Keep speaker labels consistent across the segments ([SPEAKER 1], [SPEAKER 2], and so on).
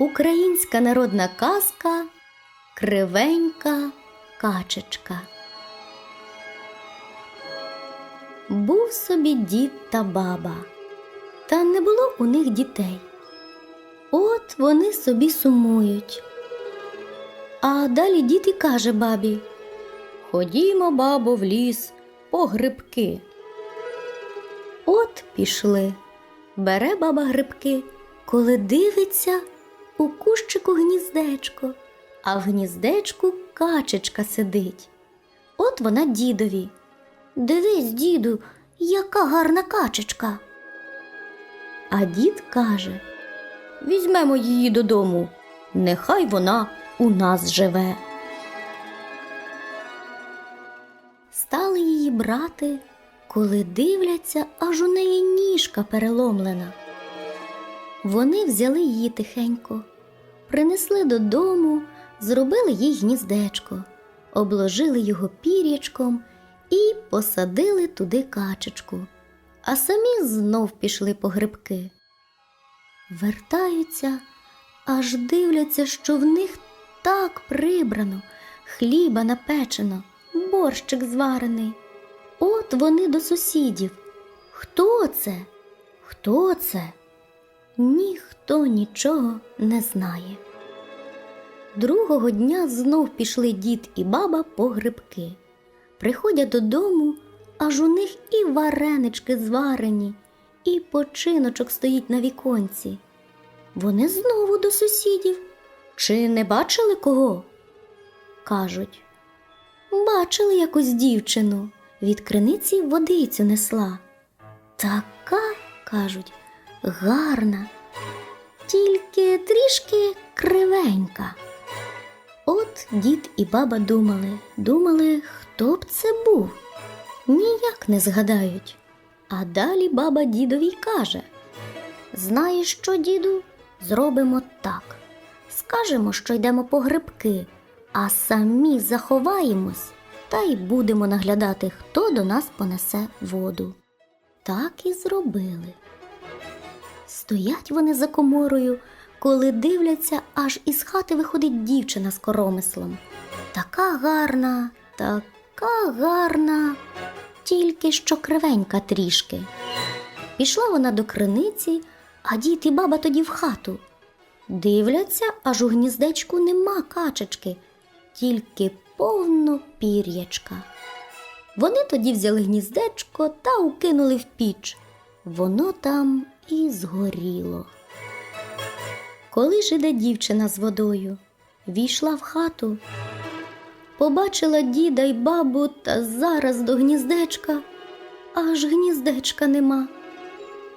[SPEAKER 1] Українська народна казка Кривенька качечка. Був собі дід та баба, та не було у них дітей. От вони собі сумують. А далі дід і каже бабі: Ходімо, бабо, в ліс по грибки. От пішли. Бере баба грибки, коли дивиться у кущику гніздечко, а в гніздечку качечка сидить. От вона дідові. Дивись, діду, яка гарна качечка. А дід каже: Візьмемо її додому, нехай вона у нас живе. Стали її брати, коли дивляться, аж у неї ніжка переломлена. Вони взяли її тихенько, принесли додому, зробили їй гніздечко, обложили його пір'ячком і посадили туди качечку, а самі знов пішли по грибки. Вертаються, аж дивляться, що в них так прибрано, хліба напечено, борщик зварений. От вони до сусідів. Хто це? Хто це? Ніхто нічого не знає. Другого дня знов пішли дід і баба по грибки. Приходять додому, аж у них і варенички зварені, і починочок стоїть на віконці. Вони знову до сусідів. Чи не бачили кого? Кажуть, бачили якусь дівчину, від криниці водицю несла. Така, кажуть, гарна, тільки трішки кривенька. От дід і баба думали, думали, хто б це був. Ніяк не згадають. А далі баба дідові каже: Знаєш що, діду, зробимо так. Скажемо, що йдемо по грибки, а самі заховаємось та й будемо наглядати, хто до нас понесе воду. Так і зробили. Стоять вони за коморою, коли дивляться, аж із хати виходить дівчина з коромислом. Така гарна, така гарна, тільки що кривенька трішки. Пішла вона до криниці, а дід і баба тоді в хату. Дивляться, аж у гніздечку нема качечки, тільки повно пір'ячка. Вони тоді взяли гніздечко та укинули в піч. Воно там і згоріло. Коли ж іде дівчина з водою, війшла в хату, побачила діда й бабу та зараз до гніздечка, аж гніздечка нема.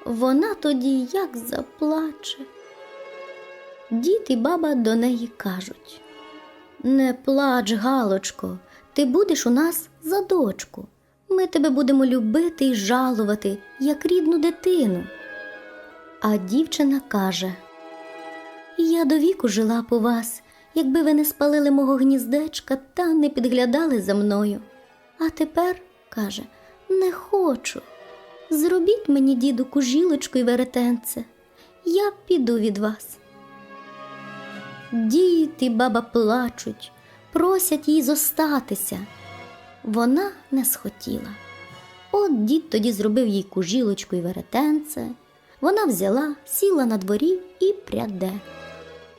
[SPEAKER 1] Вона тоді як заплаче. Дід і баба до неї кажуть Не плач, Галочко, ти будеш у нас за дочку. Ми тебе будемо любити й жалувати, як рідну дитину. А дівчина каже Я до віку жила по вас, якби ви не спалили мого гніздечка та не підглядали за мною. А тепер, каже, не хочу. Зробіть мені, діду, кужілочку й веретенце. Я піду від вас. Дід і баба плачуть, просять їй зостатися. Вона не схотіла. От дід тоді зробив їй кужілочку й веретенце. Вона взяла, сіла на дворі і пряде.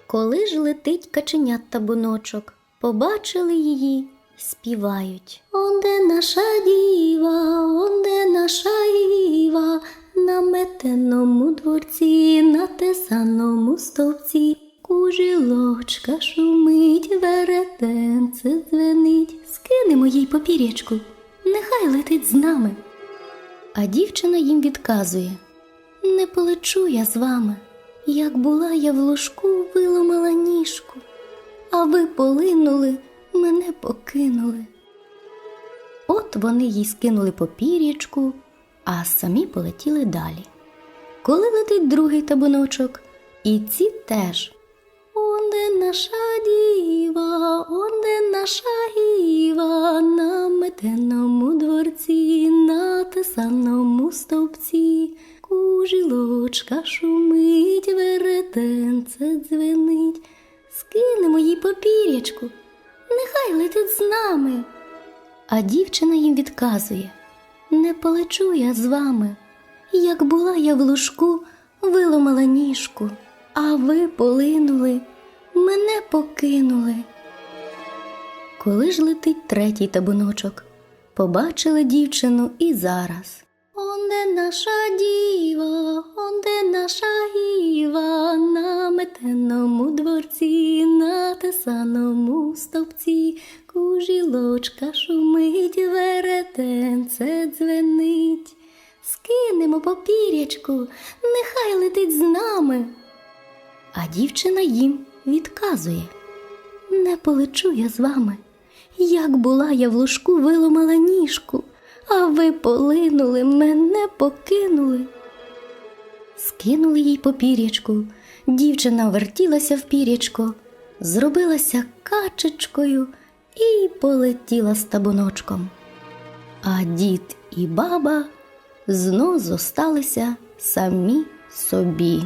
[SPEAKER 1] Коли ж летить каченят табуночок, побачили її, співають. Онде наша діва, онде наша іва, на метеному дворці, на тесаному стовці. Кужілочка шумить, веретенце дзвенить, скинемо їй попірячку, нехай летить з нами. А дівчина їм відказує Не полечу я з вами, як була я в ложку, виломала ніжку, а ви полинули, мене покинули. От вони їй скинули попір'ячку, а самі полетіли далі. Коли летить другий табуночок, і ці теж. Онде наша діва, онде наша гіва, на метеному дворці, на тесаному стовпці, кужилочка шумить, веретенце дзвенить. Скинемо їй попір'ячку, нехай летить з нами. А дівчина їм відказує Не полечу я з вами. Як була я в лужку, виломала ніжку, а ви полинули, мене покинули. Коли ж летить третій табуночок, побачили дівчину і зараз. Онде наша діва, онде наша гіва, на метеному дворці, на тесаному стовпці, кужілочка шумить, веретенце дзвенить. Скинемо попір'ячку, нехай летить з нами. А дівчина їм відказує Не полечу я з вами. Як була я в лужку, виломала ніжку, а ви полинули, мене покинули. Скинули їй попір'ячку, дівчина вертілася в пір'ячко, зробилася качечкою і полетіла з табуночком. А дід і баба знов зосталися самі собі.